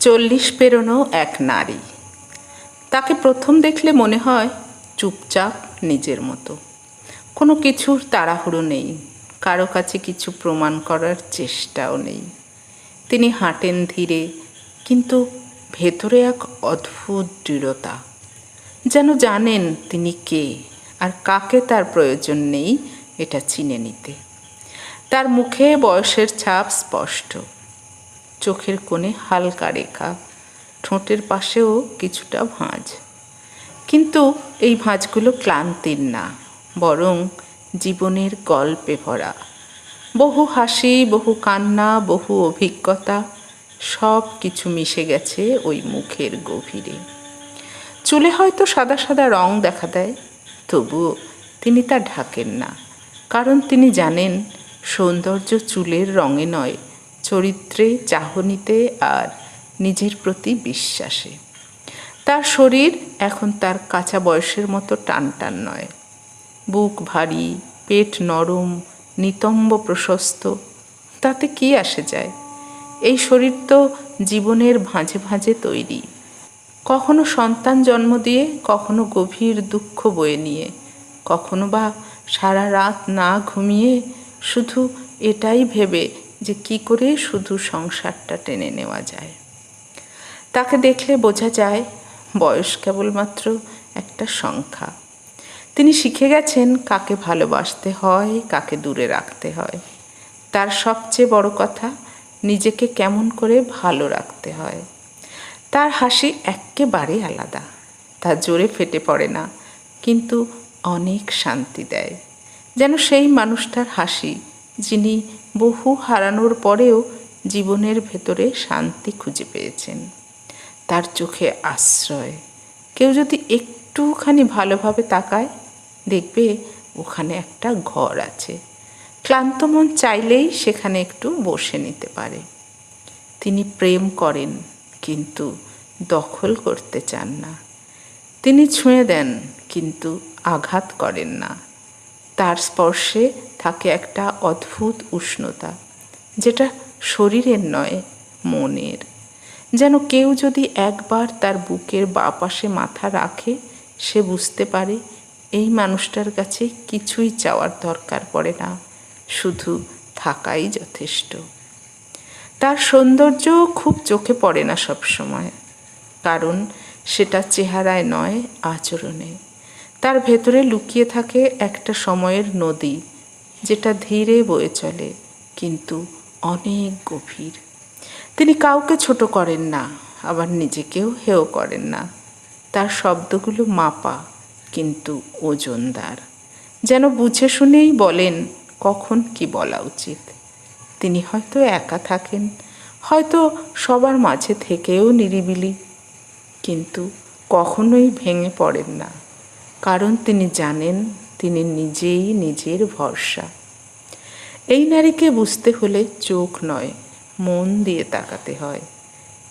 চল্লিশ পেরোনো এক নারী। তাকে প্রথম দেখলে মনে হয় চুপচাপ নিজের মতো। কোনো কিছুর তাড়াহুড়ো নেই, কারও কাছে কিছু প্রমাণ করার চেষ্টাও নেই। তিনি হাঁটেন ধীরে, কিন্তু ভেতরে এক অদ্ভুত দৃঢ়তা। যেন জানেন তিনি কে আর কাকে তার প্রয়োজন নেই এটা চিনে নিতে। তার মুখে বয়সের ছাপ স্পষ্ট। চোখের কোণে হালকা রেখা, ঠোঁটের পাশেও কিছুটা ভাঁজ। কিন্তু এই ভাঁজগুলো ক্লান্তির না, বরং জীবনের গল্পে ভরা। বহু হাসি, বহু কান্না, বহু অভিজ্ঞতা সব কিছু মিশে গেছে ওই মুখের গভীরে। চুলে হয়তো সাদা সাদা রং দেখা দেয়, তবুও তিনি তা ঢাকেন না, কারণ তিনি জানেন সৌন্দর্য চুলের রঙে নয় চরিত্রে, চাহনিতে আর নিজের প্রতি বিশ্বাসে। তার শরীর এখন তার কাঁচা বয়সের মতো টান টান নয়। বুক ভারী, পেট নরম, নিতম্ব প্রশস্ত। তাতে কি আসে যায়? এই শরীর তো জীবনের ভাঁজে ভাঁজে তৈরি। কখনো সন্তান জন্ম দিয়ে, কখনো গভীর দুঃখ বয়ে নিয়ে। কখনো বা সারা রাত না ঘুমিয়ে শুধু এটাই ভেবে যে কি করে শুধু সংসারটা টেনে নেওয়া যায়। তাকে দেখলে বোঝা যায় বয়স কেবলমাত্র একটা সংখ্যা। তিনি শিখে গেছেন কাকে ভালোবাসতে হয়, কাকে দূরে রাখতে হয়। তার সবচেয়ে বড় কথা, নিজেকে কেমন করে ভালো রাখতে হয়। তার হাসি একেবারে আলাদা। তা জোরে ফেটে পড়ে না, কিন্তু অনেক শান্তি দেয়। যেন সেই মানুষটার হাসি যিনি বহু হারানোর পরেও জীবনের ভেতরে শান্তি খুঁজে পেয়েছেন। তার চোখে আশ্রয়। কেউ যদি একটুখানি ভালোভাবে তাকায়, দেখবে ওখানে একটা ঘর আছে। ক্লান্ত মন চাইলেই সেখানে একটু বসে নিতে পারে। তিনি প্রেম করেন, কিন্তু দখল করতে চান না। তিনি ছুঁয়ে দেন, কিন্তু আঘাত করেন না। তার স্পর্শে থাকে একটা অদ্ভুত উষ্ণতা, যেটা শরীরের নয়, মনের। যেন কেউ যদি একবার তার বুকের বা পাশে মাথা রাখে, সে বুঝতে পারে এই মানুষটার কাছে কিছুই চাওয়ার দরকার পড়ে না, শুধু থাকাই যথেষ্ট। তার সৌন্দর্য খুব চোখে পড়ে না সব সময় কারণ সেটা চেহারায় নয়, আচরণে। তার ভেতরে লুকিয়ে থাকে একটা সময়ের নদী, যেটা ধীরে বয়ে চলে, কিন্তু অনেক গভীর। তিনি কাউকে ছোট করেন না, আবার নিজেকেও হেয় করেন না। তার শব্দগুলো মাপা, কিন্তু ওজনদার। যেন বুঝে শুনেই বলেন, কখন কি বলা উচিত। তিনি হয়তো একা থাকেন, হয়তো সবার মাঝে থেকেও নিরিবিলি, কিন্তু কখনোই ভেঙে পড়েন না। কারণ তিনি জানেন তিনি নিজেই নিজের ভরসা। এই নারীকে বুঝতে হলে চোখ নয়, মন দিয়ে তাকাতে হয়।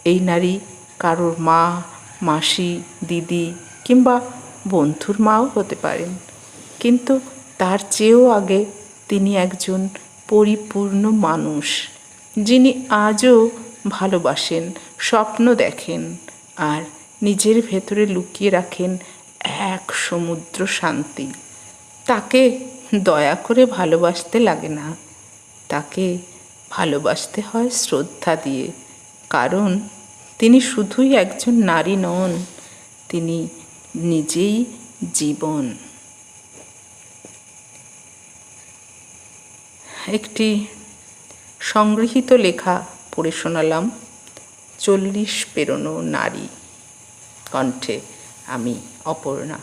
এই নারী কারোর মা, মাসি, দিদি কিংবা বন্ধুর মাও হতে পারেন। কিন্তু তার চেয়েও আগে তিনি একজন পরিপূর্ণ মানুষ, যিনি আজও ভালোবাসেন, স্বপ্ন দেখেন আর নিজের ভেতরে লুকিয়ে রাখেন এক সমুদ্র শান্তি। তাকে দয়া করে ভালোবাসতে লাগে না। তাকে ভালোবাসতে হয় শ্রদ্ধা দিয়ে। কারণ তিনি শুধুই একজন নারী নন, তিনি নিজেই জীবন। একটি সংগৃহীত লেখা পড়ে শোনালাম, চল্লিশ পেরোনো নারী কণ্ঠে। আমি অপর্ণা